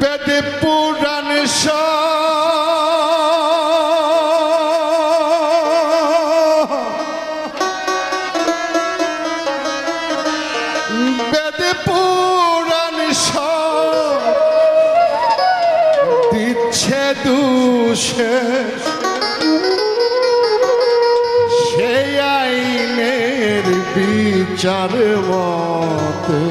বেদে পুরাণ বেদে পুরাণ দিচ্ছে দুষে। সেই আইনের বিচার মতে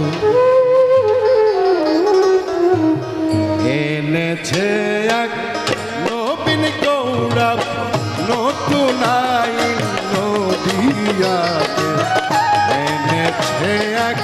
এনেছে এক নবীন গৌরব নতুন আইন নদিয়াতে এনেছে এক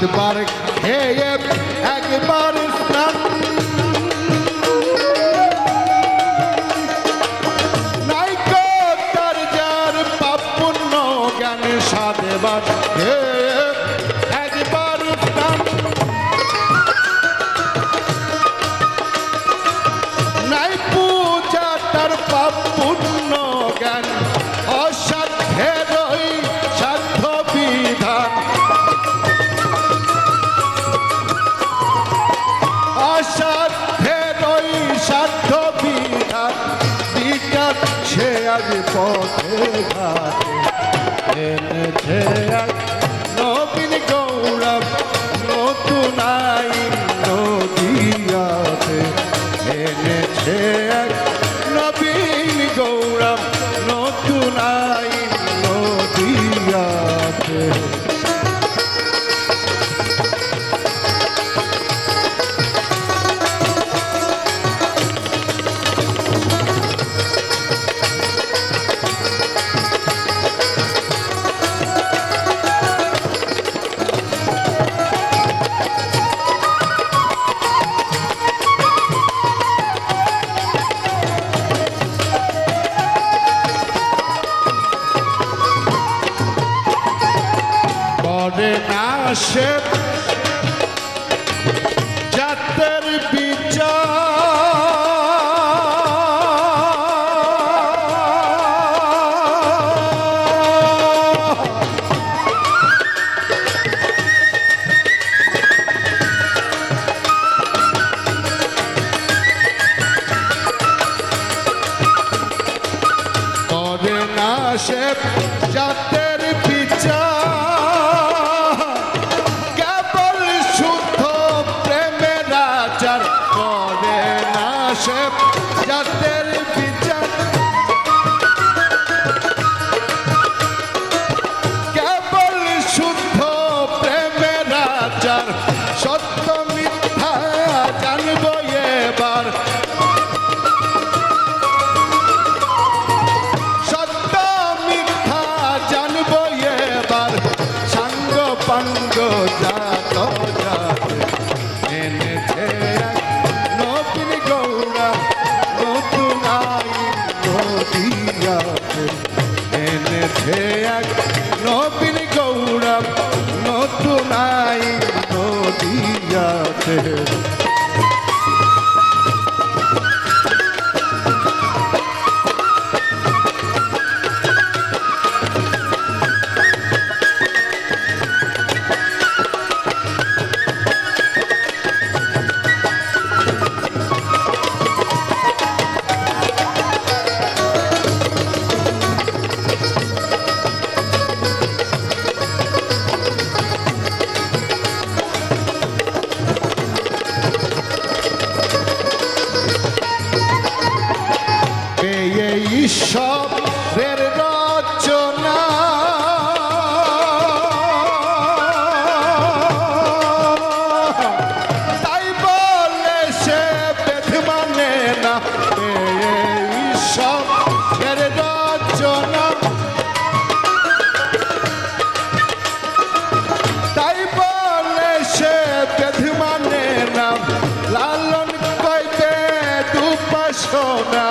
সাতবার খেয়ে একবার স্নান। নাইকো তার যার পাপ পুণ্য জ্ঞান সাতবার আজ পথে ঘাটে। এনেছে এক নবীন গৌরব নতুন আইন নদিয়াতে। এনেছে এক করে না সে জাতের করে না সে জাতের বিচার। না সে জাতের বিচার। কেবল শুদ্ধ প্রেমের আচার, সত্য মিথ্যা জানব এবার। সত্য মিথ্যা জানব এবার। সাঙ্গ পাঙ্গ এনেছে এক নবীন গৌরব নতুন আই নদিয়াতে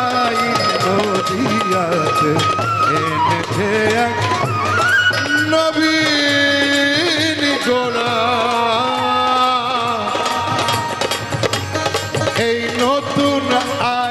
আইন নদিয়াতে এনেছে এক নবীন গৌরব এই নতুন আইন